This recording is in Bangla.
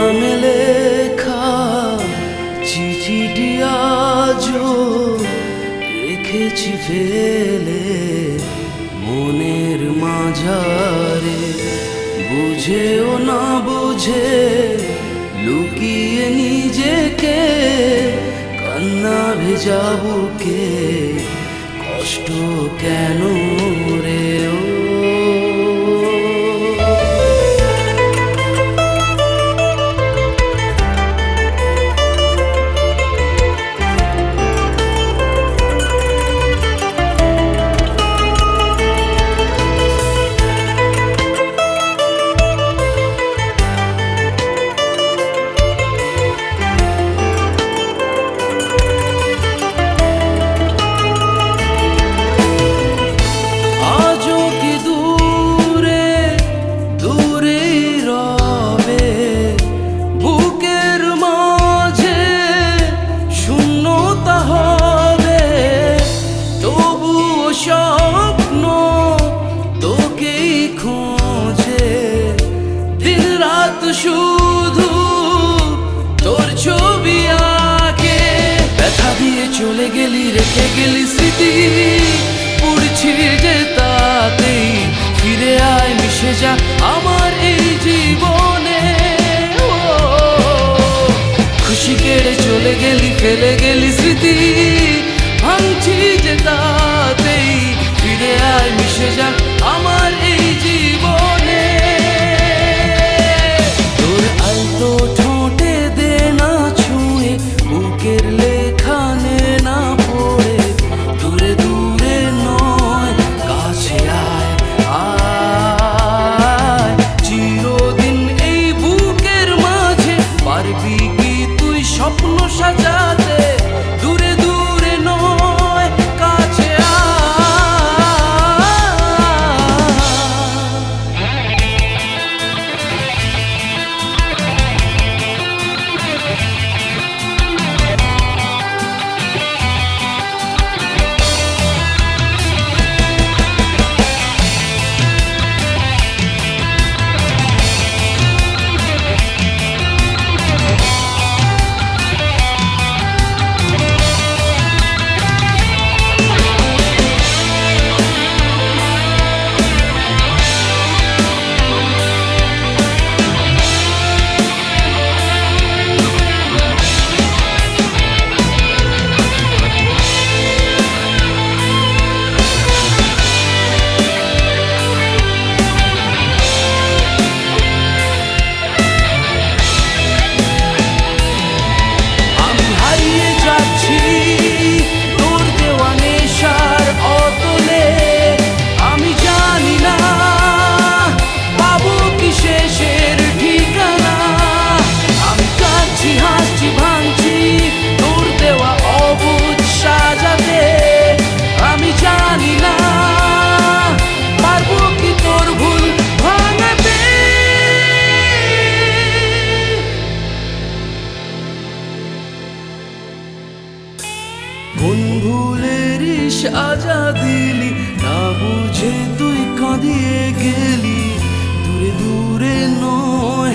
নামে লেখা চিঠিটি আজও ফেলে মনের মাঝারে। বুঝেও না বুঝে লুকিয়ে নিজেকে, কান্না ভেজা বুকে, কষ্ট কেন রে? রেখে গেলি স্মৃতি, পড়ছি যে ফিরে আয়, মিশে যা আমার এই জীবনে। খুশি কেড়ে চলে গেলি, ফেলে গেলি স্মৃতি। ভাঙছি যে তাতেই। ফিরে আয়, মিশে যা কোন ভুলের সাজা দিলি না বুঝে তুই কাঁদিয়ে গেলি। দূরে দূরে নয়